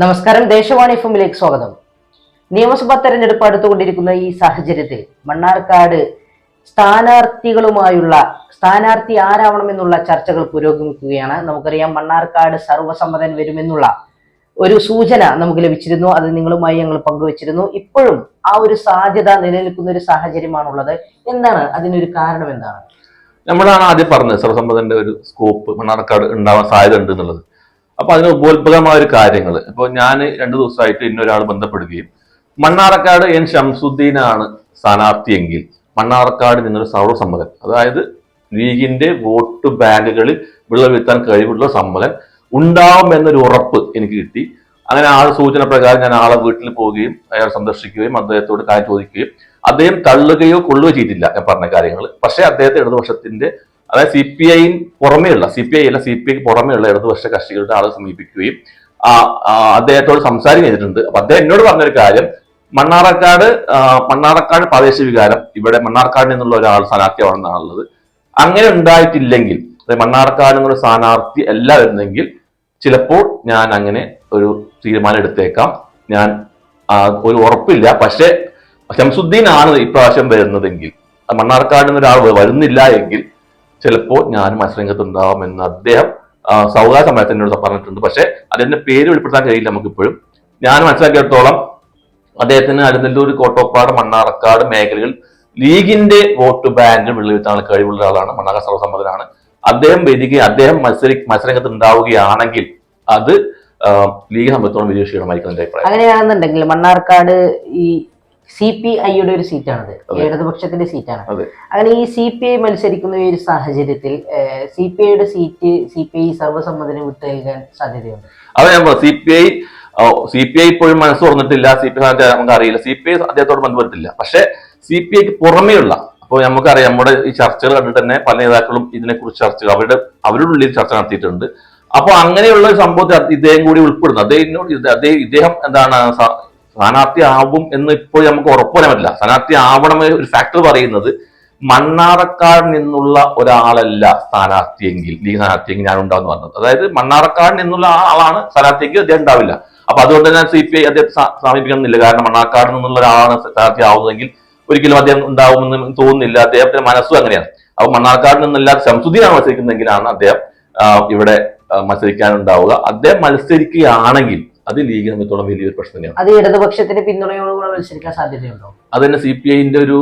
നമസ്കാരം ദേശവാണി എഫിലേക്ക് സ്വാഗതം. നിയമസഭാ തെരഞ്ഞെടുപ്പ് അടുത്തുകൊണ്ടിരിക്കുന്ന ഈ സാഹചര്യത്തിൽ മണ്ണാർക്കാട് സ്ഥാനാർത്ഥികളുമായുള്ള സ്ഥാനാർത്ഥി ആരാവണമെന്നുള്ള ചർച്ചകൾ പുരോഗമിക്കുകയാണ്. നമുക്കറിയാം മണ്ണാർക്കാട് സർവസമ്മതൻ വരുമെന്നുള്ള ഒരു സൂചന നമുക്ക് ലഭിച്ചിരുന്നു. അത് നിങ്ങളുമായി ഞങ്ങൾ പങ്കുവച്ചിരുന്നു. ഇപ്പോഴും ആ ഒരു സാധ്യത നിലനിൽക്കുന്ന ഒരു സാഹചര്യമാണുള്ളത്. എന്താണ്? അതിനൊരു കാരണം എന്താണ്? നമ്മളാണ് ആദ്യം പറഞ്ഞത് സർവസമ്മതന്റെ ഒരു സ്കോപ്പ് മണ്ണാർക്കാട് ഉണ്ടാവാൻ സാധ്യത ഉണ്ട് എന്നുള്ളത്. അപ്പൊ അതിന് ഉപോത്ഭകമായ ഒരു കാര്യങ്ങൾ ഇപ്പൊ ഞാൻ രണ്ടു ദിവസമായിട്ട് ഇന്നൊരാൾ ബന്ധപ്പെടുകയും മണ്ണാർക്കാട് എൻ ഷംസുദ്ദീനാണ് സ്ഥാനാർത്ഥിയെങ്കിൽ മണ്ണാർക്കാട് നിന്നൊരു സർവസമ്മതൻ അതായത് ലീഗിന്റെ വോട്ട് ബാങ്കുകളിൽ വിളവെത്താൻ കഴിവുള്ള സമ്മതൻ ഉണ്ടാവും എന്നൊരു ഉറപ്പ് എനിക്ക് കിട്ടി. അങ്ങനെ ആൾ സൂചന പ്രകാരം ഞാൻ ആളെ വീട്ടിൽ പോവുകയും അയാൾ സന്ദർശിക്കുകയും അദ്ദേഹത്തോട് കാര്യം ചോദിക്കുകയും അദ്ദേഹം തള്ളുകയോ കൊള്ളുകയോ ചെയ്തില്ല ഞാൻ പറഞ്ഞ കാര്യങ്ങൾ പക്ഷേ അദ്ദേഹത്തെ ഇടതുപക്ഷത്തിന്റെ അതായത് സി പി ഐ പുറമെയുള്ള സി പി ഐ അല്ല സി പി ഐക്ക് പുറമെയുള്ള ഇടതുപക്ഷ കക്ഷികളുടെ ആളെ സമീപിക്കുകയും അദ്ദേഹത്തോട് സംസാരം ചെയ്തിട്ടുണ്ട്. അപ്പൊ അദ്ദേഹം എന്നോട് പറഞ്ഞൊരു കാര്യം മണ്ണാറക്കാട് മണ്ണാറക്കാട് പ്രാദേശിക വികാരം ഇവിടെ മണ്ണാർക്കാട് നിന്നുള്ള ഒരാൾ സ്ഥാനാർത്ഥിയാണെന്നാണുള്ളത് അങ്ങനെ ഉണ്ടായിട്ടില്ലെങ്കിൽ അതായത് മണ്ണാർക്കാട് എന്നുള്ള സ്ഥാനാർത്ഥി അല്ല വരുന്നെങ്കിൽ ചിലപ്പോൾ ഞാൻ അങ്ങനെ ഒരു തീരുമാനം എടുത്തേക്കാം. ഞാൻ ഒരു ഉറപ്പില്ല. പക്ഷേ ശംസുദ്ദീൻ ആണ് ഇപ്രാവശ്യം വരുന്നതെങ്കിൽ മണ്ണാർക്കാട് നിന്ന് വരുന്നില്ല എങ്കിൽ ചിലപ്പോൾ ഞാനും മത്സരരംഗത്ത് ഉണ്ടാവുമെന്ന് അദ്ദേഹം സൗഹാർദ്ദ സമയത്ത് എന്നോട് പറഞ്ഞിട്ടുണ്ട്. പക്ഷേ അദ്ദേഹത്തിന്റെ പേര് വെളിപ്പെടുത്താൻ കഴിയില്ല നമുക്കിപ്പോഴും. ഞാൻ മനസ്സിലാക്കിയിടത്തോളം അദ്ദേഹത്തിന് അരുന്നല്ലൂർ കോട്ടോപ്പാട് മണ്ണാർക്കാട് മേഖലകൾ ലീഗിന്റെ വോട്ട് ബാങ്ക് വിളിവെത്താൻ കഴിവുള്ള ആളാണ്. മണ്ണാർക്കാട് സർവസമ്മതനാണ് അദ്ദേഹം വേദിക്ക് അദ്ദേഹം മത്സരി മത്സരരംഗത്ത് ഉണ്ടാവുകയാണെങ്കിൽ അത് ലീഗ് സംബന്ധിച്ചോളം വലിയ ക്ഷീണമായിരിക്കും എന്റെ അഭിപ്രായം. അങ്ങനെയാണെന്നുണ്ടെങ്കിൽ മണ്ണാർക്കാട് ഈ സി പി ഐയുടെ ഒരു സീറ്റാണത്. ഇടതുപക്ഷത്തിന്റെ സീറ്റാണ്. അങ്ങനെ ഈ സി പി ഐ മത്സരിക്കുന്ന ഒരു സാഹചര്യത്തിൽ സി പി ഐയുടെ സീറ്റ് സി പി ഐ സർവസമ്മതിന് വിട്ടു നൽകാൻ സാധ്യതയുണ്ട്. അത് ഞാൻ C P I C P I ഇപ്പോഴും മനസ്സ് തുറന്നിട്ടില്ല. സി പി ഐ നമുക്ക് അറിയില്ല സി പി ഐ അദ്ദേഹത്തോട് ബന്ധപ്പെട്ടില്ല പക്ഷെ സി പി ഐക്ക് പുറമെയുള്ള അപ്പോൾ നമുക്കറിയാം നമ്മുടെ ഈ ചർച്ചകൾ കണ്ടിട്ട് തന്നെ പല നേതാക്കളും ഇതിനെക്കുറിച്ച് ചർച്ചകൾ അവരുടെ അവരുടെ ഉള്ളിൽ ചർച്ച നടത്തിയിട്ടുണ്ട്. അപ്പോൾ അങ്ങനെയുള്ള ഒരു സംഭവത്തിൽ ഇദ്ദേഹം കൂടി ഉൾപ്പെടുന്നു. അദ്ദേഹം ഇദ്ദേഹം എന്താണ് സ്ഥാനാർത്ഥി ആവും എന്ന് ഇപ്പോൾ നമുക്ക് ഉറപ്പുവരാൻ പറ്റില്ല. സ്ഥാനാർത്ഥി ആവണമെന്ന് ഒരു ഫാക്ടർ പറയുന്നത് മണ്ണാറക്കാട് നിന്നുള്ള ഒരാളല്ല സ്ഥാനാർത്ഥിയെങ്കിൽ ലീഗ് സ്ഥാനാർത്ഥിയെങ്കിൽ ഞാൻ ഉണ്ടാവുന്ന പറഞ്ഞത്. അതായത് മണ്ണാറക്കാട് നിന്നുള്ള ആ ആളാണ് സ്ഥാനാർത്ഥിയെങ്കിൽ അദ്ദേഹം ഉണ്ടാവില്ല. അപ്പൊ അതുകൊണ്ട് തന്നെ സി പി ഐ അദ്ദേഹത്തെ സമീപിക്കണമെന്നില്ല. കാരണം മണ്ണാർക്കാട് നിന്നുള്ള ഒരാളാണ് സ്ഥാനാർത്ഥി ആവുന്നതെങ്കിൽ ഒരിക്കലും അദ്ദേഹം ഉണ്ടാവുമെന്ന് തോന്നുന്നില്ല. അദ്ദേഹത്തിന്റെ മനസ്സും അങ്ങനെയാണ്. അപ്പൊ മണ്ണാർക്കാട് നിന്നല്ലാതെ ശംസുദ്ദീനാണ് മത്സരിക്കുന്നതെങ്കിലാണ് അദ്ദേഹം ഇവിടെ മത്സരിക്കാനുണ്ടാവുക. അദ്ദേഹം മത്സരിക്കുകയാണെങ്കിൽ അത് ലീഗ് സംബന്ധിച്ചോളം വലിയൊരു പ്രശ്നം തന്നെയാണ്. അത് ഇടതുപക്ഷത്തിന്റെ പിന്തുണയോടുകൂടെ മത്സരിക്കാൻ സാധ്യതയുണ്ടോ? അത് തന്നെ സി പി ഐന്റെ ഒരു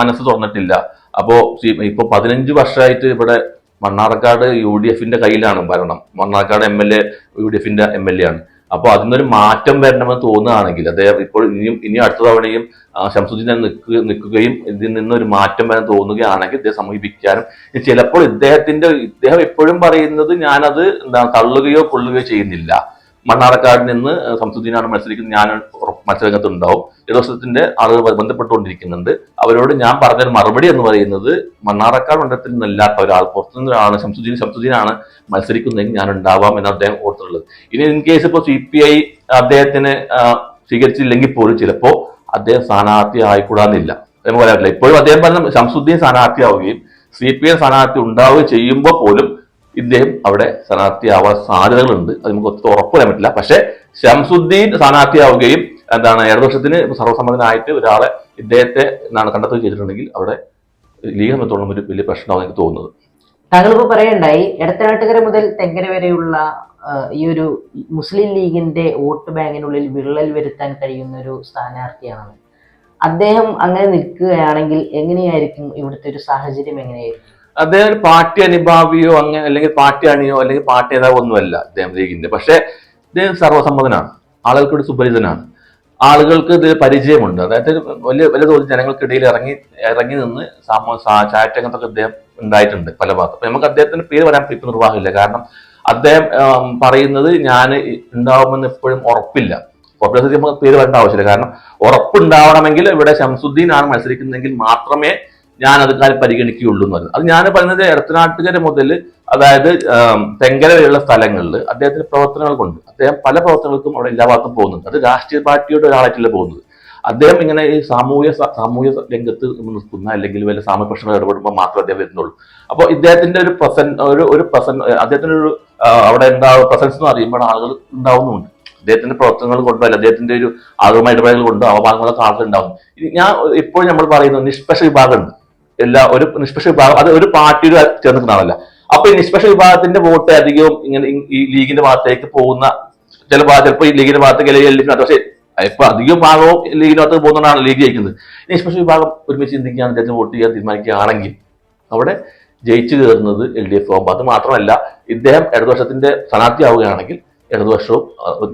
മനസ്സ് തുറന്നിട്ടില്ല. അപ്പോ ഇപ്പൊ പതിനഞ്ച് വർഷമായിട്ട് ഇവിടെ മണ്ണാർക്കാട് യു ഡി എഫിന്റെ കയ്യിലാണ് ഭരണം. Mannarkkad M L A U D എഫിന്റെ എം എൽ എ ആണ്. അപ്പോൾ അതിനൊരു മാറ്റം വരണമെന്ന് തോന്നുകയാണെങ്കിൽ അദ്ദേഹം ഇപ്പോൾ ഇനിയും ഇനി അടുത്ത തവണയും ശംസുദ്ദീൻ ശംസുദ്ദീനെ നിൽക്കുക നിൽക്കുകയും ഇതിൽ നിന്നൊരു മാറ്റം വരാൻ തോന്നുകയാണെങ്കിൽ ഇദ്ദേഹം സമീപിക്കാനും. ചിലപ്പോൾ ഇദ്ദേഹത്തിന്റെ ഇദ്ദേഹം എപ്പോഴും പറയുന്നത് ഞാനത് എന്താ തള്ളുകയോ കൊള്ളുകയോ ചെയ്യുന്നില്ല. മണ്ണാർക്കാട് നിന്ന് സംസുദ്ദീനാണ് മത്സരിക്കുന്നത്. ഞാൻ മത്സരരംഗത്ത് ഉണ്ടാവും ഇടവസത്തിന്റെ ആളുകൾ ബന്ധപ്പെട്ടുകൊണ്ടിരിക്കുന്നുണ്ട്. അവരോട് ഞാൻ പറഞ്ഞൊരു മറുപടി എന്ന് പറയുന്നത് മണ്ണാർക്കാട് മണ്ഡലത്തിൽ നിന്നല്ലാത്ത ഒരാൾ പുറത്തുനിന്ന് ഒരാളാണ് ശംസുദ്ദീൻ ശംസുദ്ദീനാണ് മത്സരിക്കുന്നതെങ്കിൽ ഞാൻ ഉണ്ടാവാം എന്ന് അദ്ദേഹം ഓർത്തുള്ളത് ഇനി ഇൻ കേസ് ഇപ്പോൾ സി പി ഐ അദ്ദേഹത്തിന് സ്വീകരിച്ചില്ലെങ്കിൽ പോലും ചിലപ്പോൾ അദ്ദേഹം സ്ഥാനാർത്ഥി ആയിക്കൂടാന്നില്ല. നമുക്ക് പറയാറില്ല ഇപ്പോഴും അദ്ദേഹം പറഞ്ഞ ശംസുദ്ദീൻ സ്ഥാനാർത്ഥിയാവുകയും സി പി ഐ സ്ഥാനാർത്ഥി ഉണ്ടാവുകയും ചെയ്യുമ്പോൾ പോലും ഇദ്ദേഹം അവിടെ സ്ഥാനാർത്ഥിയാവാൻ സാധ്യതകളുണ്ട്. അത് നമുക്ക് ഒത്തിരി ഉറപ്പ് പറയാൻ പറ്റില്ല. പക്ഷേ ശംസുദ്ദീൻ സ്ഥാനാർത്ഥിയാവുകയും എന്താണ് ഇടതുപക്ഷത്തിന് സർവസമ്മതനായിട്ട് ഒരാളെ ഇദ്ദേഹത്തെ എന്താണ് കണ്ടെത്തുകയും ചെയ്തിട്ടുണ്ടെങ്കിൽ അവിടെ ലീഗ് സംബന്ധിച്ചോളം ഒരു വലിയ പ്രശ്നമാണ് എനിക്ക് തോന്നുന്നത്. താങ്കൾ ഇപ്പോൾ പറയണ്ടായി ഇടത്തനാട്ടുകര മുതൽ തെങ്കര വരെയുള്ള ഈ ഒരു മുസ്ലിം ലീഗിന്റെ വോട്ട് ബാങ്കിനുള്ളിൽ വിള്ളൽ വരുത്താൻ കഴിയുന്ന ഒരു സ്ഥാനാർത്ഥിയാണ്. അദ്ദേഹം അങ്ങനെ നിൽക്കുകയാണെങ്കിൽ എങ്ങനെയായിരിക്കും ഇവിടുത്തെ ഒരു സാഹചര്യം എങ്ങനെയായിരിക്കും? അദ്ദേഹം പാർട്ടി അനുഭാവിയോ അങ്ങനെ അല്ലെങ്കിൽ പാർട്ടി അണിയോ അല്ലെങ്കിൽ പാർട്ടി നേതാവോ ഒന്നുമല്ല അദ്ദേഹം ലീഗിന്റെ. പക്ഷേ ഇദ്ദേഹം സർവസമ്മതനാണ്. ആളുകൾക്ക് ഒരു സുപരിചിതനാണ്. ആളുകൾക്ക് ഇത് പരിചയമുണ്ട്. അതായത് വലിയ വലിയ തോതിൽ ജനങ്ങൾക്കിടയിൽ ഇറങ്ങി ഇറങ്ങി നിന്ന് സാ- ചാറ്റങ്ങത്തൊക്കെ അദ്ദേഹം ഉണ്ടായിട്ടുണ്ട് പല ഭാഗത്തും. നമുക്ക് അദ്ദേഹത്തിന് പേര് വരാൻ ഇപ്പൊ നിർവാഹമില്ല. കാരണം അദ്ദേഹം പറയുന്നത് ഞാൻ ഉണ്ടാവുമെന്ന് എപ്പോഴും ഉറപ്പില്ല. ഉറപ്പില്ല നമുക്ക് പേര് വരേണ്ട ആവശ്യമില്ല. കാരണം ഉറപ്പുണ്ടാവണമെങ്കിൽ ഇവിടെ ശംസുദ്ദീൻ ആണ് മത്സരിക്കുന്നതെങ്കിൽ മാത്രമേ ഞാൻ അത് കാര്യം പരിഗണിക്കുകയുള്ളൂ എന്ന് പറയുന്നത് അത് ഞാൻ പറയുന്നത് എടത്തനാട്ടുകര മുതൽ അതായത് തെങ്കര വരെയുള്ള സ്ഥലങ്ങളിൽ അദ്ദേഹത്തിന് പ്രവർത്തനങ്ങൾ കൊണ്ട് അദ്ദേഹം പല പ്രവർത്തനങ്ങൾക്കും അവിടെ എല്ലാ പോകുന്നുണ്ട്. അത് രാഷ്ട്രീയ പാർട്ടിയുടെ ഒരാളായിട്ടല്ല പോകുന്നത്. അദ്ദേഹം ഇങ്ങനെ ഈ സാമൂഹ്യ സാമൂഹ്യ രംഗത്ത് നിൽക്കുന്ന അല്ലെങ്കിൽ വല്ല സാമൂഹ്യ പ്രശ്നങ്ങൾ ഇടപെടുമ്പോൾ മാത്രമേ അദ്ദേഹം വരുന്നുള്ളൂ. അപ്പോൾ ഇദ്ദേഹത്തിന്റെ ഒരു പ്രസൻ ഒരു ഒരു പ്രസൻ അദ്ദേഹത്തിന്റെ ഒരു അവിടെ ഉണ്ടാവും പ്രസൻസ് എന്ന് പറയുമ്പോൾ ആളുകൾ ഉണ്ടാവുന്നുണ്ട്. അദ്ദേഹത്തിന്റെ പ്രവർത്തനങ്ങൾ കൊണ്ടോ അല്ല അദ്ദേഹത്തിന്റെ ഒരു ആളുമായി ഇടപെടലുകൾ കൊണ്ടോ അവഭാഗങ്ങളൊക്കെ ആളുകൾ ഉണ്ടാവുന്നു. ഞാൻ ഇപ്പോഴും നമ്മൾ പറയുന്നത് നിഷ്പക്ഷ വിഭാഗമുണ്ട്. എല്ലാ ഒരു നിഷ്പക്ഷ വിഭാഗം അത് ഒരു പാർട്ടിയുടെ ചേർന്നിട്ടുള്ളതല്ല അപ്പൊ ഈ നിഷ്പക്ഷ വിഭാഗത്തിന്റെ വോട്ട് അധികവും ഇങ്ങനെ ഈ- ലീഗിന്റെ ഭാഗത്തേക്ക് പോകുന്ന ചില ചിലപ്പോൾ ഈ ലീഗിന്റെ ഭാഗത്തേക്ക് അല്ലെങ്കിൽ എൽ ഡിഫിനകത്ത് പക്ഷേ ഇപ്പൊ അധികം ഭാഗവും ലീഗിന്റെ ഭാഗത്ത് പോകുന്നതാണ് ലീഗ് ജയിക്കുന്നത്. നിഷ്പക്ഷ വിഭാഗം ഒരുമിച്ച് ചിന്തിക്കുകയാണ് അദ്ദേഹത്തിന് വോട്ട് ചെയ്യാൻ തീരുമാനിക്കുകയാണെങ്കിൽ അവിടെ ജയിച്ചു കയറുന്നത് എൽ ഡി എഫ് ആകുമ്പോൾ അത് മാത്രമല്ല ഇദ്ദേഹം ഇടതുപക്ഷത്തിന്റെ സ്ഥാനാർത്ഥിയാവുകയാണെങ്കിൽ ഇടതുപക്ഷവും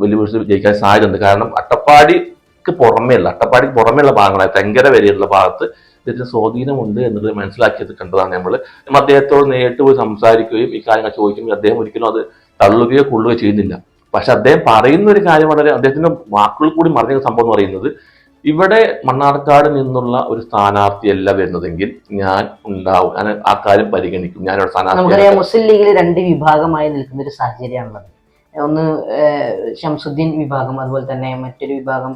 വലിയ വീഴ്ച ജയിക്കാൻ സാധ്യതയുണ്ട്. കാരണം അട്ടപ്പാടിക്ക് പുറമേ അല്ല അട്ടപ്പാടിക്ക് പുറമേയുള്ള ഭാഗങ്ങളായ തെങ്കര വരെയുള്ള ഭാഗത്ത് ഇതിന്റെ സ്വാധീനമുണ്ട് എന്നത് മനസ്സിലാക്കിയത് കണ്ടതാണ് നമ്മൾ അദ്ദേഹത്തോട് നേരിട്ട് പോയി സംസാരിക്കുകയും ഈ കാര്യങ്ങൾ ചോദിക്കുമ്പോൾ അദ്ദേഹം ഒരിക്കലും അത് തള്ളുകയോ കൊള്ളുകയോ ചെയ്യുന്നില്ല. പക്ഷെ അദ്ദേഹം പറയുന്ന ഒരു കാര്യം വളരെ അദ്ദേഹത്തിന്റെ വാക്കുകൾ കൂടി മറിഞ്ഞ സംഭവം എന്ന് പറയുന്നത് ഇവിടെ മണ്ണാർക്കാട് നിന്നുള്ള ഒരു സ്ഥാനാർത്ഥിയല്ല വരുന്നതെങ്കിൽ ഞാൻ ഉണ്ടാവും. ഞാൻ ആ കാര്യം പരിഗണിക്കും. ഞാൻ സ്ഥാനാർത്ഥി നമുക്കറിയാം മുസ്ലിം ലീഗിൽ രണ്ട് വിഭാഗമായി നിൽക്കുന്ന ഒരു സാഹചര്യമാണുള്ളത്. ഒന്ന് ഷംസുദ്ദീൻ വിഭാഗം അതുപോലെ തന്നെ മറ്റൊരു വിഭാഗം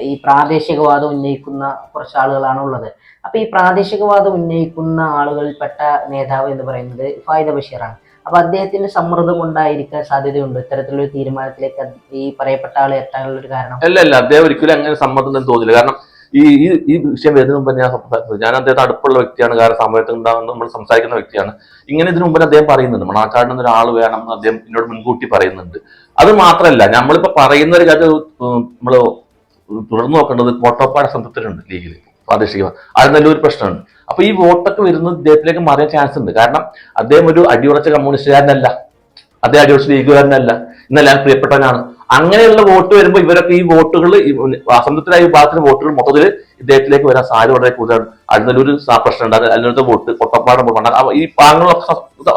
ഈ പ്രാദേശികവാദം ഉന്നയിക്കുന്ന കുറച്ച് ആളുകളാണ് ഉള്ളത് അപ്പൊ ഈ പ്രാദേശികവാദം ഉന്നയിക്കുന്ന ആളുകളിൽപ്പെട്ട നേതാവ് എന്ന് പറയുന്നത് ഫായിദ ബഷീറാണ്. അപ്പൊ അദ്ദേഹത്തിന്റെ സമ്മർദ്ദം കൊണ്ടായിരിക്കാൻ സാധ്യതയുണ്ട്. ഇത്തരത്തിലൊരു തീരുമാനത്തിലേക്ക് ഈ പറയപ്പെട്ട ആൾ എത്താനുള്ള ഒരു കാരണം. അല്ല അല്ല. അദ്ദേഹം ഒരിക്കലും അങ്ങനെ സമ്മർദ്ദം തന്നെ തോന്നില്ല. കാരണം ഈ ഈ ഈ വിഷയം വരുന്നതിന് മുമ്പ് ഞാൻ സംസാരിച്ചത് ഞാൻ അദ്ദേഹത്തെ അടുപ്പുള്ള വ്യക്തിയാണ്. കാരണം സമയത്ത് ഉണ്ടാകുന്ന നമ്മൾ സംസാരിക്കുന്ന വ്യക്തിയാണ്. ഇങ്ങനെ ഇതിനു മുമ്പ് അദ്ദേഹം പറയുന്നുണ്ട്. മണാക്കാടിൽ നിന്ന് ഒരാൾ വേണം എന്ന് അദ്ദേഹം എന്നോട് മുൻകൂട്ടി പറയുന്നുണ്ട്. അത് മാത്രമല്ല നമ്മളിപ്പോ പറയുന്ന ഒരു കാര്യം നമ്മൾ തുടർന്ന് നോക്കേണ്ടത് കോട്ടപ്പാട് സംഘത്തിലുണ്ട് ലീഗിൽ പ്രാദേശിക അത് നല്ലൊരു പ്രശ്നമാണ്. അപ്പൊ ഈ വോട്ടൊക്കെ വരുന്നത് ഇദ്ദേഹത്തിലേക്ക് മാറിയ ചാൻസ് ഉണ്ട്. കാരണം അദ്ദേഹം ഒരു അടിയുറച്ച കമ്മ്യൂണിസ്റ്റുകാരനല്ല. അദ്ദേഹം അടിയുറച്ച ലീഗുകാരനല്ല. ഇന്നെല്ലാം പ്രിയപ്പെട്ടവനാണ്. അങ്ങനെയുള്ള വോട്ട് വരുമ്പോൾ ഇവരൊക്കെ ഈ വോട്ടുകൾ അസംതൃപ്തരായ വിഭാഗത്തിന്റെ വോട്ടുകൾ മൊത്തത്തിൽ ഇദ്ദേഹത്തിലേക്ക് വരാൻ സാധ്യത വളരെ കൂടുതലാണ്. അതിനൊരു പ്രശ്നം ഉണ്ട് അത് അതിനൊരു വോട്ട് കൊട്ടപ്പാടം പോകണം ഈ പാങ്ങളൊക്കെ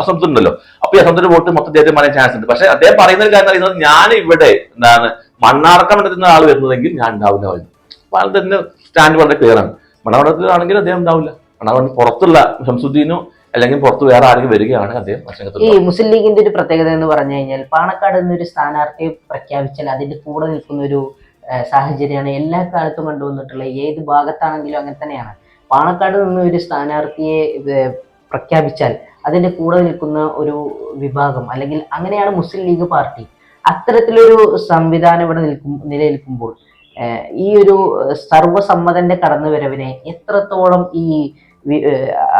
അസംതൃപ്തി ഉണ്ടല്ലോ. അപ്പൊ ഈ അസംതൃപ്തി വോട്ട് മൊത്തം ഇദ്ദേഹത്തെ പറയാൻ ചാൻസ് ഉണ്ട്. പക്ഷെ അദ്ദേഹം പറയുന്ന കാര്യം എന്ന് ഞാൻ ഇവിടെ എന്താണ് മണ്ണാർക്കം എടുക്കുന്ന ആൾ വരുന്നതെങ്കിൽ ഞാൻ ഉണ്ടാവില്ല എന്ന്. അപ്പൊ അത് തന്നെ സ്റ്റാൻഡ് വളരെ ക്ലിയർ ആണ്. മണ്ണാർക്കത്തിലാണെങ്കിൽ അദ്ദേഹം ഉണ്ടാവില്ല. മണ്ണാർക്കട പുറത്തുള്ള ഷംസുദ്ദീനോ അല്ലെങ്കിൽ പുറത്ത് വേറെ ആരെങ്കിലും വരികയാണ് അദ്ദേഹം ഈ മുസ്ലിം ലീഗിന്റെ ഒരു പ്രത്യേകത എന്ന് പറഞ്ഞു കഴിഞ്ഞാൽ പാണക്കാട് എന്നൊരു സ്ഥാനാർത്ഥിയെ പ്രഖ്യാപിച്ചാൽ അതിന്റെ കൂടെ നിൽക്കുന്ന ഒരു സാഹചര്യമാണ് എല്ലാ കാലത്തും കണ്ടുവന്നിട്ടുള്ള ഏത് ഭാഗത്താണെങ്കിലും അങ്ങനെ തന്നെയാണ്. പാണക്കാട് നിന്ന് ഒരു സ്ഥാനാർത്ഥിയെ പ്രഖ്യാപിച്ചാൽ അതിന്റെ കൂടെ നിൽക്കുന്ന ഒരു വിഭാഗം അല്ലെങ്കിൽ അങ്ങനെയാണ് മുസ്ലിം ലീഗ് പാർട്ടി. അത്തരത്തിലൊരു സംവിധാനം ഇവിടെ നിൽക്കും നിലനിൽക്കുമ്പോൾ ഈ ഒരു സർവസമ്മതന്റെ കടന്നുവരവിനെ എത്രത്തോളം ഈ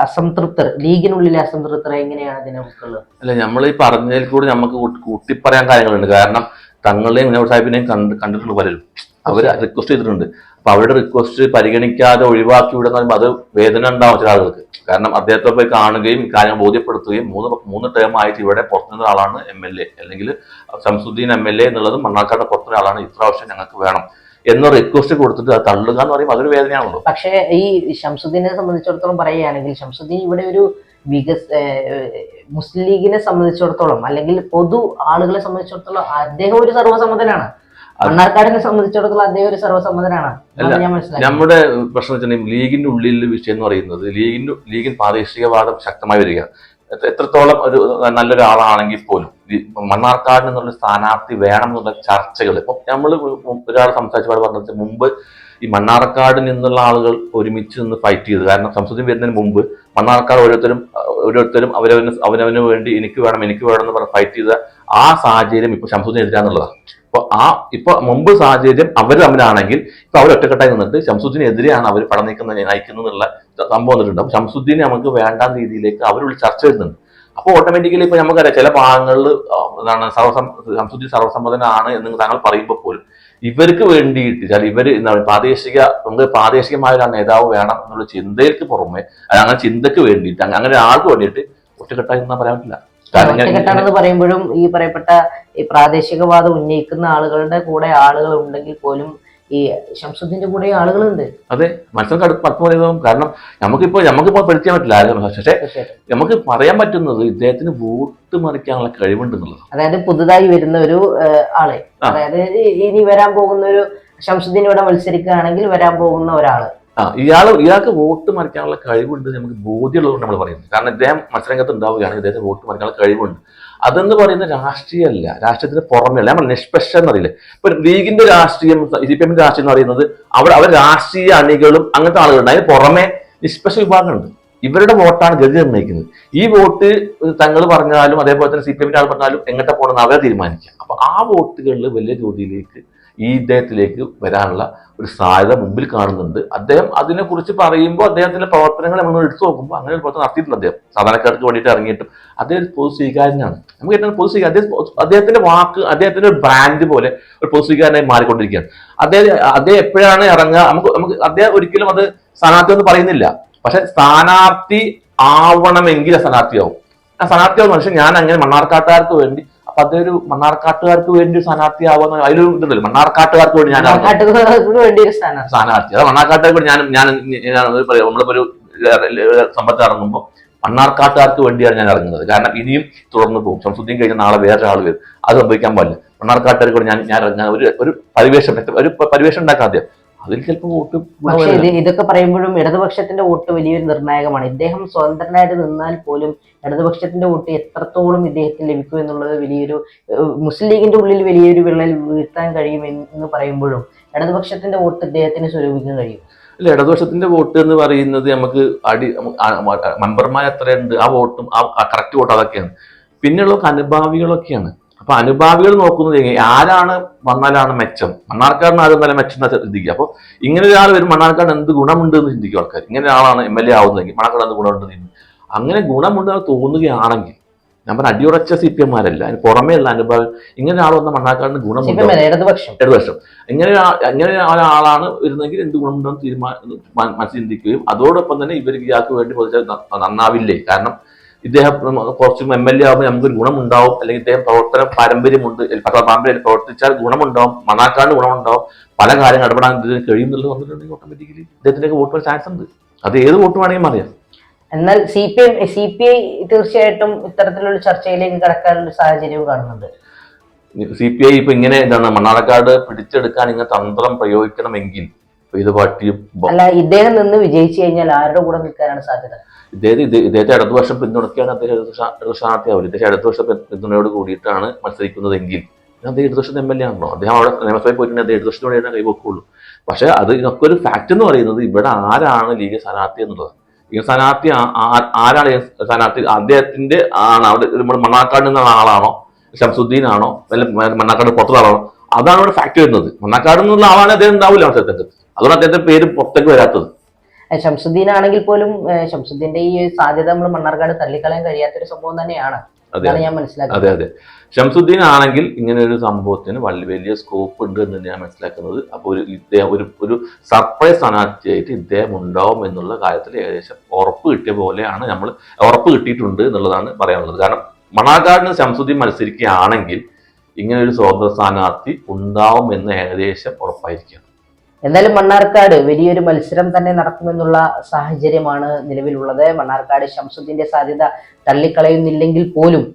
അസംതൃപ്തർ ലീഗിനുള്ളിലെ അസംതൃപ്തർ എങ്ങനെയാണ് അതിനെ ഉൾക്കൊള്ളുന്നത് അല്ല നമ്മൾ ഈ പറഞ്ഞതിൽ കൂടി നമുക്ക് കൂട്ടി- കൂട്ടിപ്പറയാൻ കാര്യങ്ങളുണ്ട്. കാരണം തങ്ങളുടെയും വിനോദ സാഹിബിനെയും കണ്ട് കണ്ടിട്ടുള്ള പലരും. അവർ റിക്വസ്റ്റ് ചെയ്തിട്ടുണ്ട്. അപ്പൊ അവരുടെ റിക്വസ്റ്റ് പരിഗണിക്കാതെ ഒഴിവാക്കി വിടുന്ന അത് വേദന ഉണ്ടാവും ചില ആളുകൾക്ക്. കാരണം അദ്ദേഹത്തെ പോയി കാണുകയും കാര്യം ബോധ്യപ്പെടുത്തുകയും മൂന്ന് മൂന്ന് ടേം ആയിട്ട് ഇവിടെ പുറത്തുനിന്ന ആളാണ് എം എൽ എ അല്ലെങ്കിൽ ശംസുദ്ദീൻ എം എൽ എ എന്നുള്ളത് മണ്ണാർക്കാട് പുറത്തുനിന്ന ആളാണ് ഇപ്രാവശ്യം ഞങ്ങൾക്ക് വേണം. എന്ന റിക്വസ്റ്റ് കൊടുത്തിട്ട് അത് തള്ളുക എന്ന് പറയുമ്പോൾ അതൊരു വേദനയാണല്ലോ. പക്ഷേ ഈ ശംസുദ്ദീനെ സംബന്ധിച്ചിടത്തോളം പറയുകയാണെങ്കിൽ ശംസുദ്ദീൻ ഇവിടെ ഒരു വികസ് മുസ്ലിം ലീഗിനെ സംബന്ധിച്ചിടത്തോളം അല്ലെങ്കിൽ പൊതു ആളുകളെ സംബന്ധിച്ചിടത്തോളം അദ്ദേഹം ഒരു സർവസമ്മതനാണ്. മണ്ണാർക്കാടിനെ സംബന്ധിച്ചിടത്തോളം അദ്ദേഹം ഒരു സർവസമ്മതനാണ്. നമ്മുടെ പ്രശ്നം വെച്ചിട്ടുണ്ടെങ്കിൽ ലീഗിന്റെ ഉള്ളിലെ വിഷയം എന്ന് പറയുന്നത് ലീഗിന്റെ ലീഗിൻ പ്രാദേശികവാദം ശക്തമായി വരിക. എത്രത്തോളം ഒരു നല്ലൊരാളാണെങ്കിൽ പോലും മണ്ണാർക്കാട് എന്നുള്ള സ്ഥാനാർത്ഥി വേണം എന്നുള്ള ചർച്ചകൾ. ഇപ്പൊ നമ്മൾ ഒരാൾ സംസാരിച്ചപ്പോൾ പറഞ്ഞത് മുമ്പ് ഈ മണ്ണാർക്കാട് നിന്നുള്ള ആളുകൾ ഒരുമിച്ച് നിന്ന് ഫൈറ്റ് ചെയ്തു. കാരണം സംസ്കൃതി വരുന്നതിന് മുമ്പ് മണ്ണാർക്കാട് ഓരോരുത്തരും ഓരോരുത്തരും അവരവന് അവനവന് വേണ്ടി എനിക്ക് വേണം എനിക്ക് വേണം എന്ന് പറഞ്ഞ് ഫൈറ്റ് ചെയ്ത ആ സാഹചര്യം ഇപ്പൊ ശംസുദ്ദീനെതിരാന്നുള്ളതാണ് അപ്പൊ ആ ഇപ്പൊ മുമ്പ് സാഹചര്യം അവർ തമ്മിലാണെങ്കിൽ ഇപ്പൊ അവർ ഒറ്റക്കെട്ടായി നിന്നിട്ട് ശംസുദ്ദീനെതിരെയാണ് അവർ പടം നീക്കുന്ന നയിക്കുന്നതെന്നുള്ള സംഭവം വന്നിട്ടുണ്ട്. അപ്പൊ ശംസുദ്ദീനെ നമുക്ക് വേണ്ടാത്ത രീതിയിലേക്ക് അവരുള്ള ചർച്ച വരുന്നുണ്ട്. അപ്പോൾ ഓട്ടോമാറ്റിക്കലി ഇപ്പൊ നമുക്കറിയാം ചില ഭാഗങ്ങളിൽ എന്താണ് സർവസം ശംസുദ്ദീൻ സർവസമ്മതനാണ് എന്ന് താങ്കൾ പറയുമ്പോൾ പോലും ഇവർക്ക് വേണ്ടിയിട്ട് ഇവർ എന്താണ് പ്രാദേശിക നമുക്ക് പ്രാദേശികമായ ഒരു നേതാവ് വേണം എന്നുള്ള ചിന്തയ്ക്ക് പുറമെ അങ്ങനെ ചിന്തക്ക് വേണ്ടിയിട്ട് അങ്ങ- അങ്ങനെ ഒരാൾക്ക് വേണ്ടിയിട്ട് ഒറ്റക്കെട്ടായി എന്നാ പറയാൻ പറ്റില്ല. ഒറ്റക്കെട്ടാണെന്ന് പറയുമ്പോഴും ഈ പറയപ്പെട്ട ഈ പ്രാദേശികവാദം ഉന്നയിക്കുന്ന ആളുകളുടെ കൂടെ ആളുകൾ ഉണ്ടെങ്കിൽ പോലും ഈ ഷംസുദ്ദീന്റെ കൂടെ ആളുകളുണ്ട്. അതെ മനസ്സിലാക്കി പറയുന്നതും കാരണം നമുക്കിപ്പോ നമുക്കിപ്പോ പഠിക്കാൻ പറ്റില്ല ആരും പക്ഷേ നമുക്ക് പറയാൻ പറ്റുന്നത് ഇദ്ദേഹത്തിന് വോട്ട് മറിക്കാനുള്ള കഴിവുണ്ട് എന്നുള്ളത് അതായത് പുതുതായി വരുന്ന ഒരു ആളെ. അതായത് ഇനി വരാൻ പോകുന്ന ഒരു ശംസുദ്ദീൻ ഇവിടെ മത്സരിക്കുകയാണെങ്കിൽ വരാൻ പോകുന്ന ഒരാൾ. ആ ഇയാൾ ഇയാൾക്ക് വോട്ട് മറിക്കാനുള്ള കഴിവുണ്ട് നമുക്ക് ബോധ്യമുള്ളതുകൊണ്ട് നമ്മൾ പറയുന്നത്. കാരണം ഇദ്ദേഹം മത്സരരംഗത്ത് ഉണ്ടാവുകയാണെങ്കിൽ ഇദ്ദേഹത്തിന് വോട്ട് മറിക്കാനുള്ള കഴിവുണ്ട്. അതെന്ന് പറയുന്നത് രാഷ്ട്രീയമല്ല. രാഷ്ട്രീയത്തിന് പുറമെയല്ല. നമ്മൾ നിഷ്പക്ഷ എന്നറിയില്ല ഇപ്പൊ ലീഗിന്റെ രാഷ്ട്രീയം സി പി എമ്മിന്റെ രാഷ്ട്രീയം എന്ന് പറയുന്നത് അവിടെ അവർ രാഷ്ട്രീയ അണികളും അങ്ങനത്തെ ആളുകളുണ്ട്. അതിന് പുറമെ നിഷ്പക്ഷ വിഭാഗമുണ്ട് ഇവരുടെ വോട്ടാണ് ഗതി നിർണയിക്കുന്നത്. ഈ വോട്ട് തങ്ങൾ പറഞ്ഞാലും അതേപോലെ തന്നെ സി പി എമ്മിന്റെ ആൾ പറഞ്ഞാലും എങ്ങോട്ട് പോകണമെന്ന് അവരെ തീരുമാനിക്കുക. അപ്പൊ ആ വോട്ടുകളിൽ വലിയ തോതിലേക്ക് ഈ ഇദ്ദേഹത്തിലേക്ക് വരാനുള്ള ഒരു സാധ്യത മുമ്പിൽ കാണുന്നുണ്ട്. അദ്ദേഹം അതിനെക്കുറിച്ച് പറയുമ്പോൾ അദ്ദേഹത്തിന്റെ പ്രവർത്തനങ്ങൾ നമ്മൾ എടുത്തു നോക്കുമ്പോൾ അങ്ങനെ ഒരു പ്രവർത്തനം നടത്തിയിട്ടുണ്ട് അദ്ദേഹം. സാധാരണക്കാർക്ക് വേണ്ടിയിട്ട് ഇറങ്ങിയിട്ടും അദ്ദേഹം ഒരു പൊതു സ്വീകാര്യനാണ്. നമുക്ക് ഏറ്റവും പൊതു സ്വീകാര്യം അദ്ദേഹം അദ്ദേഹത്തിന്റെ വാക്ക് അദ്ദേഹത്തിന്റെ ഒരു ബ്രാൻഡ് പോലെ ഒരു പൊതു സ്വീകാരനായി മാറിക്കൊണ്ടിരിക്കുകയാണ്. അദ്ദേഹം അദ്ദേഹം എപ്പോഴാണ് ഇറങ്ങുക? നമുക്ക് നമുക്ക് അദ്ദേഹം ഒരിക്കലും അത് സ്ഥാനാർത്ഥി എന്ന് പറയുന്നില്ല. പക്ഷെ സ്ഥാനാർത്ഥി ആവണമെങ്കിൽ സ്ഥാനാർത്ഥിയാവും. ആ സ്ഥാനാർത്ഥിയാവുന്ന പക്ഷെ ഞാൻ അങ്ങനെ മണ്ണാർക്കാട്ടുകാർക്ക് വേണ്ടി ഒരു മണ്ണാർക്കാട്ടുകാർക്ക് വേണ്ടി ഒരു സ്ഥാനാർത്ഥി ആവുന്ന അതിലൊരു ഇതുണ്ടല്ലോ. മണ്ണാർക്കാട്ടുകാർക്ക് വേണ്ടി ഞാൻ. വേണ്ടി ഒരു സ്ഥാനം സ്ഥാനാർത്ഥി. അത് മണ്ണാർക്കാട്ടുകാർക്ക് വേണ്ടി ഞാൻ ഞാൻ പറയാം, നമ്മളിപ്പോ ഒരു സമ്പത്ത് ഇറങ്ങുമ്പോൾ മണ്ണാർക്കാട്ടുകാർക്ക് വേണ്ടിയാണ് ഞാൻ ഇറങ്ങുന്നത്. കാരണം ഇനിയും തുടർന്ന് പോകും. സംസ്കൃതി കഴിഞ്ഞ നാളെ വേറെ ആൾ വരും. അത് സംഭവിക്കാൻ പാടില്ല. മണ്ണാർക്കാട്ടുകാർക്ക് ഞാൻ ഞാൻ ഇറങ്ങാൻ ഒരു ഒരു പരിവേഷം ഒരു പരിവേഷം ഉണ്ടാക്കാതെ ആദ്യം അതിൽ ചിലപ്പോൾ വോട്ട് പക്ഷെ ഇത് ഇതൊക്കെ പറയുമ്പോഴും ഇടതുപക്ഷത്തിന്റെ വോട്ട് വലിയൊരു നിർണായകമാണ്. ഇദ്ദേഹം സ്വതന്ത്രനായിട്ട് നിന്നാൽ പോലും ഇടതുപക്ഷത്തിന്റെ വോട്ട് എത്രത്തോളം ഇദ്ദേഹത്തിന് ലഭിക്കും എന്നുള്ളത് വലിയൊരു മുസ്ലിം ലീഗിന്റെ ഉള്ളിൽ വലിയൊരു വിള്ളൽ വീഴ്ത്താൻ കഴിയും എന്ന് പറയുമ്പോഴും ഇടതുപക്ഷത്തിന്റെ വോട്ട് ഇദ്ദേഹത്തിന് സ്വരൂപിക്കാൻ കഴിയും. അല്ല ഇടതുപക്ഷത്തിന്റെ വോട്ട് എന്ന് പറയുന്നത് നമുക്ക് അടി മെമ്പർമാർ എത്രയുണ്ട് ആ വോട്ടും ആ കറക്റ്റ് വോട്ട് അതൊക്കെയാണ്. പിന്നെയുള്ള അനുഭാവികളൊക്കെയാണ്. അപ്പൊ അനുഭാവികൾ നോക്കുന്നത് എങ്ങനെ ആരാണ് വന്നാലാണ് മെച്ചം? മണ്ണാർക്കാടിന് ആരും നല്ല മെച്ചം എന്നാൽ ചിന്തിക്കുക. അപ്പോൾ ഇങ്ങനെ ഒരാൾ വരും മണ്ണാർക്കാട് എന്ത് ഗുണമുണ്ട് എന്ന് ചിന്തിക്കും ആൾക്കാർ. ഇങ്ങനെ ഒരാളാണ് എം എൽ എ ആവുന്നതെങ്കിൽ മണ്ണാർക്കാട് എന്ത് ഗുണമുണ്ട് അങ്ങനെ ഗുണമുണ്ട് എന്ന് തോന്നുകയാണെങ്കിൽ ഞാൻ പറഞ്ഞ അടിയുറച്ച സി പി എംമാരല്ല അതിന് പുറമേ ഉള്ള അനുഭാവം ഇങ്ങനെ ഒരാൾ വന്ന മണ്ണാർക്കാടിന് ഗുണമുണ്ട്? ഇടതുപക്ഷം. ഇടതുപക്ഷം. ഇങ്ങനെ ഇങ്ങനെ ഒരാളാണ് വരുന്നെങ്കിൽ എന്ത് ഗുണമുണ്ടെന്ന് തീരുമാനം മനസ്സിൽ ചിന്തിക്കുകയും അതോടൊപ്പം തന്നെ ഇവർക്ക് ഇയാൾക്ക് വേണ്ടി പൊതുവെ നന്നാവില്ലേ? കാരണം ഇദ്ദേഹം കുറച്ച് എം എൽ എ ആകുമ്പോൾ നമുക്കൊരു ഗുണമുണ്ടാവും. അല്ലെങ്കിൽ ഇദ്ദേഹം പ്രവർത്തന പാരമ്പര്യമുണ്ട്. പാരമ്പര്യം പ്രവർത്തിച്ചാൽ ഗുണമുണ്ടാവും. മണാക്കാട് ഗുണമുണ്ടാവും. പല കാര്യങ്ങൾ ഇടപെടാൻ ഇതിന് കഴിയുന്നുള്ളത് വന്നിട്ടുണ്ടെങ്കിൽ ഓട്ടോമാറ്റിക്കലി ഇദ്ദേഹത്തിലേക്ക് വോട്ട് ചാൻസ് ഉണ്ട്. അത് ഏത് വോട്ട് വേണമെങ്കിലും അറിയാം. എന്നാൽ C P M C P I തീർച്ചയായിട്ടും ഇത്തരത്തിലുള്ള ചർച്ചയിലേക്ക് കടക്കാനുള്ള സാഹചര്യവും കാണുന്നുണ്ട്. സി പി ഐ ഇപ്പൊ ഇങ്ങനെ എന്താണ് മണ്ണാർക്കാട് പിടിച്ചെടുക്കാൻ ഇങ്ങനെ തന്ത്രം പ്രയോഗിക്കണമെങ്കിൽ ഇത് പാർട്ടിയും അല്ല ഇദ്ദേഹം നിന്ന് വിജയിച്ചു കഴിഞ്ഞാൽ ആരുടെ കൂടെ നിൽക്കാനാണ് സാധ്യത? ഇദ്ദേഹത്തെ ഇത് ഇദ്ദേഹത്തെ അടുത്ത വർഷം പിന്തുണയ്ക്കാണ് അദ്ദേഹം സ്ഥാനാർത്ഥിയാവില്ല ഇദ്ദേഹം അടുത്ത വർഷം പിന്തുണയോട് കൂടിയിട്ടാണ് മത്സരിക്കുന്നതെങ്കിൽ. അദ്ദേഹം ഇടത് വർഷത്തെ എം എൽ എ ആണല്ലോ. അദ്ദേഹം അവിടെ നിയമസഭയിൽ പോയിട്ടുണ്ടെങ്കിൽ അദ്ദേഹം ഇടത് വർഷത്തോടെ കൈവക്കുള്ളൂ പക്ഷേ അത് ഇതൊക്കെ ഒരു ഫാക്ട് എന്ന് പറയുന്നത് ഇവിടെ ആരാണ് ലീഗ് സ്ഥാനാർത്ഥി എന്നുള്ളത്? ഈ സ്ഥാനാർത്ഥി ആരാണ് സ്ഥാനാർത്ഥി? അദ്ദേഹത്തിന്റെ ആണ്. അവിടെ നമ്മുടെ മണ്ണാക്കാട് നിന്നുള്ള ആളാണോ? ഷംസുദ്ദീൻ ആണോ അല്ല മണ്ണാക്കാട് പുറത്തുള്ള ആളാണോ? അതാണ് ഇവിടെ ഫാക്ട് വരുന്നത്. മണ്ണാക്കാട് നിന്നുള്ള ആളാണ് അദ്ദേഹം ഉണ്ടാവില്ല മത്സരത്തിൽ അതുകൊണ്ട് അദ്ദേഹത്തിന്റെ പേര് പുറത്തേക്ക് വരാത്തത്. ഷംസുദ്ദീൻ ആണെങ്കിൽ പോലും ഷംസുദ്ദീന്റെ ഈ സാധ്യത നമ്മൾ മണ്ണാർക്കാട് തള്ളിക്കളയാൻ കഴിയാത്തൊരു സംഭവം തന്നെയാണ്. അതെ അതെ. ഷംസുദ്ദീൻ ആണെങ്കിൽ ഇങ്ങനെ ഒരു സംഭവത്തിന് വലിയ വലിയ സ്കോപ്പ് ഉണ്ട് എന്ന് ഞാൻ മനസ്സിലാക്കുന്നത്. അപ്പോൾ ഒരു ഇദ്ദേഹം ഒരു ഒരു സർപ്രൈസ് സ്ഥാനാർത്ഥിയായിട്ട് ഇദ്ദേഹം ഉണ്ടാവും എന്നുള്ള കാര്യത്തിൽ ഏകദേശം ഉറപ്പ് കിട്ടിയ പോലെയാണ് നമ്മൾ ഉറപ്പ് കിട്ടിയിട്ടുണ്ട് എന്നുള്ളതാണ് പറയാനുള്ളത്. കാരണം മണാകാടിന് ഷംസുദ്ദീൻ മത്സരിക്കുകയാണെങ്കിൽ ഇങ്ങനെ ഒരു സ്വതന്ത്ര സ്ഥാനാർത്ഥി ഉണ്ടാവും എന്ന് ഏകദേശം ഉറപ്പായിരിക്കും. എന്തായാലും മണ്ണാർക്കാട് വലിയൊരു മത്സരം തന്നെ നടക്കുമെന്നുള്ള സാഹചര്യമാണ് നിലവിലുള്ളത്. മണ്ണാർക്കാട് ശംസുദ്ദീന്റെ സാധ്യത തള്ളിക്കളയുന്നില്ലെങ്കിൽ പോലും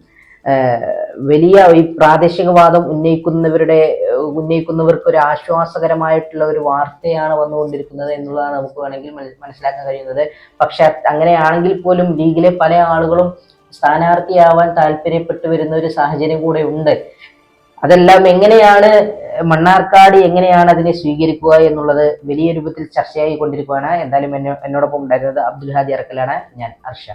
വലിയ ഈ പ്രാദേശികവാദം ഉന്നയിക്കുന്നവരുടെ ഉന്നയിക്കുന്നവർക്ക് ഒരു ആശ്വാസകരമായിട്ടുള്ള ഒരു വാർത്തയാണ് വന്നുകൊണ്ടിരിക്കുന്നത് എന്നുള്ളതാണ് നമുക്ക് വേണമെങ്കിൽ മനസ്സിലാക്കാൻ കഴിയുന്നത്. പക്ഷെ അങ്ങനെയാണെങ്കിൽ പോലും ലീഗിലെ പല ആളുകളും സ്ഥാനാർത്ഥിയാവാൻ താല്പര്യപ്പെട്ടു വരുന്ന ഒരു സാഹചര്യം കൂടെ ഉണ്ട്. അതെല്ലാം എങ്ങനെയാണ് മണ്ണാർക്കാട് എങ്ങനെയാണ് അതിനെ സ്വീകരിക്കുക എന്നുള്ളത് വലിയ രൂപത്തിൽ ചർച്ചയായി കൊണ്ടിരിക്കുകയാണ് എന്തായാലും എന്നോടൊപ്പം ഉണ്ടായിരുന്നത് അബ്ദുൽ ഹാദി അറക്കലാണ്. ഞാൻ അർഷ.